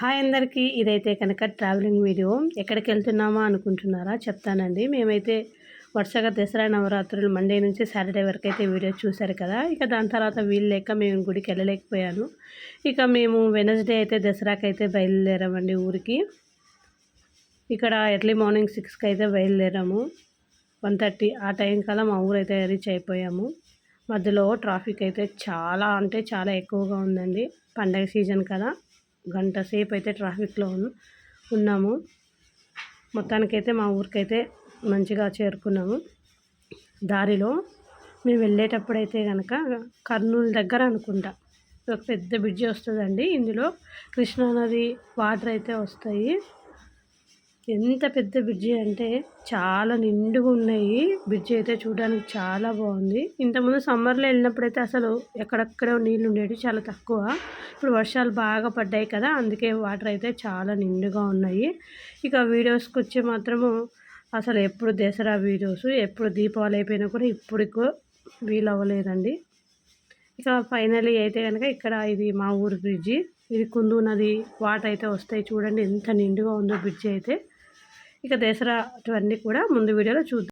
Hi అందరికీ ఇదైతే కనుక ట్రావెలింగ్ వీడియో ఎక్కడికి వెళ్తున్నామా అనుకుంటున్నారా? చెప్తానండి. మేమైతే వరుసగా దసరా నవరాత్రులు మండే నుంచి సాటర్డే వరకు అయితే వీడియో చూశారు కదా. ఇక దాని తర్వాత వీలు లేక మేము గుడికి వెళ్ళలేకపోయాను. ఇక మేము వెనస్డే అయితే దసరాకి అయితే బయలుదేరామండి ఊరికి. ఇక్కడ ఎర్లీ మార్నింగ్ సిక్స్కి అయితే బయలుదేరాము. వన్ థర్టీ ఆ టైం కల్లా మా ఊరు అయితే రీచ్ అయిపోయాము. మధ్యలో ట్రాఫిక్ అయితే చాలా అంటే చాలా ఎక్కువగా ఉందండి. పండగ సీజన్ కదా. గంట సేపు అయితే ట్రాఫిక్లో ఉన్నాము. మొత్తానికైతే మా ఊరికైతే మంచిగా చేరుకున్నాము. దారిలో మేము వెళ్ళేటప్పుడైతే కనుక కర్నూలు దగ్గర అనుకుంటా. ఒక పెద్ద బ్రిడ్జి వస్తుందండి. ఇందులో కృష్ణానది వాటర్ అయితే వస్తాయి. ఎంత పెద్ద బ్రిడ్జి అంటే చాలా నిండుగా ఉన్నాయి. బ్రిడ్జి అయితే చూడడానికి చాలా బాగుంది. ఇంతకుముందు సమ్మర్లో వెళ్ళినప్పుడైతే అసలు ఎక్కడెక్కడ నీళ్ళు ఉండేవి చాలా తక్కువ. ఇప్పుడు వర్షాలు బాగా పడ్డాయి కదా అందుకే వాటర్ అయితే చాలా నిండుగా ఉన్నాయి. ఇక వీడియోస్కి వచ్చి మాత్రము అసలు ఎప్పుడు దసరా వీడియోస్ ఎప్పుడు దీపావళి అయిపోయినా కూడా ఇప్పుడు వీలు అవ్వలేదండి ఇక ఫైనలీ అయితే కనుక ఇక్కడ ఇది మా ఊరు బ్రిడ్జి. ఇది కుందు నది వాటర్ అయితే వస్తాయి. చూడండి ఎంత నిండుగా ఉందో బ్రిడ్జి అయితే. ఇక దసరా అటువన్నీ కూడా ముందు వీడియోలో చూద్దాం.